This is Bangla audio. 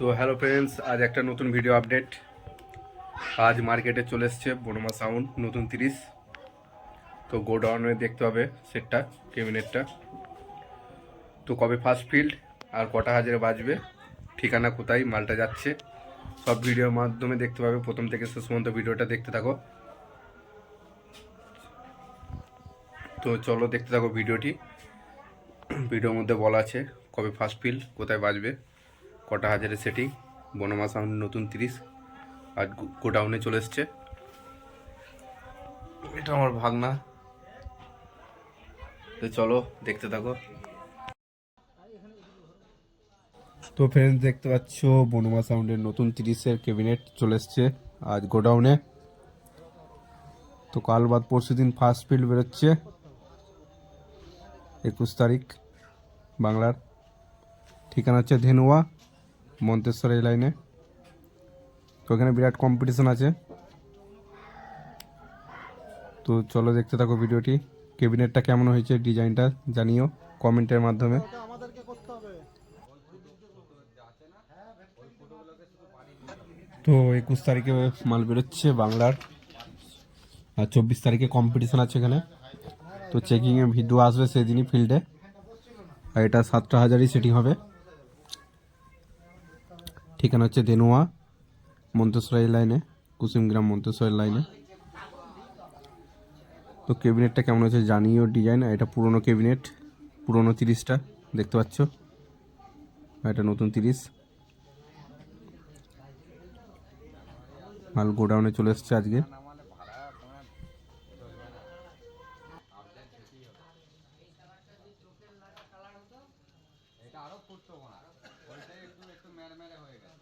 তো হ্যালো ফ্রেন্ডস, আজ একটা নতুন ভিডিও আপডেট আজ মার্কেটে চলে এসছে বনমা সাউন্ড নতুন তিরিশ। তো গোডাউনে দেখতে হবে সেটটা কেবিনেটটা তো কবে ফার্স্ট ফিল্ড আর কটা হাজারে বাজবে, ঠিকানা কোথায়, মালটা যাচ্ছে, সব ভিডিওর মাধ্যমে দেখতে পাবে। প্রথম থেকে শেষ পর্যন্ত ভিডিওটা দেখতে থাকো। তো চলো দেখতে থাকো ভিডিওটি ভিডিওর মধ্যে বলা আছে কবে ফার্স্ট ফিল্ড কোথায় বাজবে। কটা হাজারের সেটিং বনমা সাউন্ড নতুন তিরিশ, আজ গোডাউনে চলে এসছে। এটা আমার ভাগনা। তো চলো, দেখতে থাকো। তো ফ্রেন্ডস দেখতে পাচ্ছ বনমা সাউন্ডের নতুন তিরিশের ক্যাবিনেট চলে এসছে আজ গোডাউনে। তো কাল বাদ পরশু দিন ফার্স্ট ফিল্ড বেরোচ্ছে, একুশ তারিখ, বাংলার। ঠিকানা হচ্ছে ধেনুয়া। মন্তেশ্বর এই লাইনে তো এখানে বিরাট কম্পিটিশন আছে। তো চলো দেখতে থাকো ভিডিওটি ক্যাবিনেটটা কেমন হয়েছে ডিজাইনটা জানিও কমেন্টের মাধ্যমে। তো একুশ তারিখে মাল বেরোচ্ছে বাংলার। আর চব্বিশ তারিখে কম্পিটিশন আছে এখানে। তো চেকিংয়ে ভিডিও আসবে সেদিনই ফিল্ডে আর এটা সাতটা হাজারই সেটিং হবে। ঠিকানা হচ্ছে দেনুয়া মন্তেশ্বরাই লাইনে কুসুমগ্রাম মন্তেশ্বর লাইনে। তো ক্যাবিনেটটা কেমন হচ্ছে জানিও ডিজাইন এটা পুরনো ক্যাবিনেট, পুরনো তিরিশটা, দেখতে পাচ্ছ? এটা নতুন তিরিশ। মাল গোডাউনে চলে এসছে আজকে। ফুটতো ঘোড়া ওইটাই একটু একটু ম্যারম্যারে হয়ে গেছে